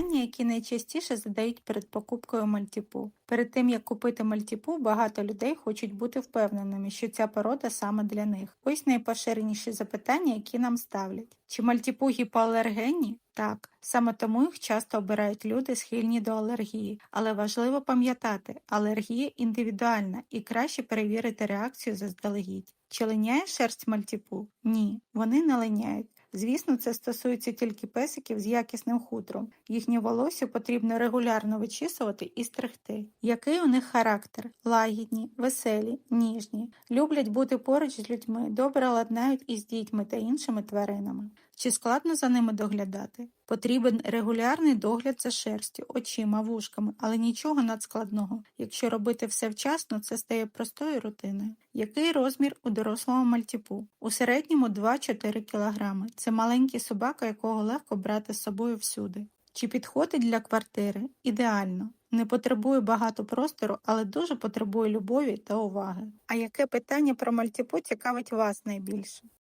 Запитання, які найчастіше задають перед покупкою мальтіпу. Перед тим як купити мальтіпу, багато людей хочуть бути впевненими, що ця порода саме для них. Ось найпоширеніші запитання, які нам ставлять: чи мальтіпу гіпоалергенні? Так, саме тому їх часто обирають люди, схильні до алергії, але важливо пам'ятати, алергія індивідуальна і краще перевірити реакцію заздалегідь. Чи линяє шерсть мальтіпу? Ні, вони не линяють. Звісно, це стосується тільки песиків з якісним хутром. Їхнє волосся потрібно регулярно вичісувати і стригти. Який у них характер? Лагідні, веселі, ніжні, люблять бути поруч з людьми, добре ладнають із дітьми та іншими тваринами. Чи складно за ними доглядати? Потрібен регулярний догляд за шерстю, очима, вушками, але нічого надскладного. Якщо робити все вчасно, це стає простою рутиною. Який розмір у дорослого мальтіпу? У середньому 2-4 кг. Це маленький собака, якого легко брати з собою всюди. Чи підходить для квартири? Ідеально. Не потребує багато простору, але дуже потребує любові та уваги. А яке питання про мальтіпу цікавить вас найбільше?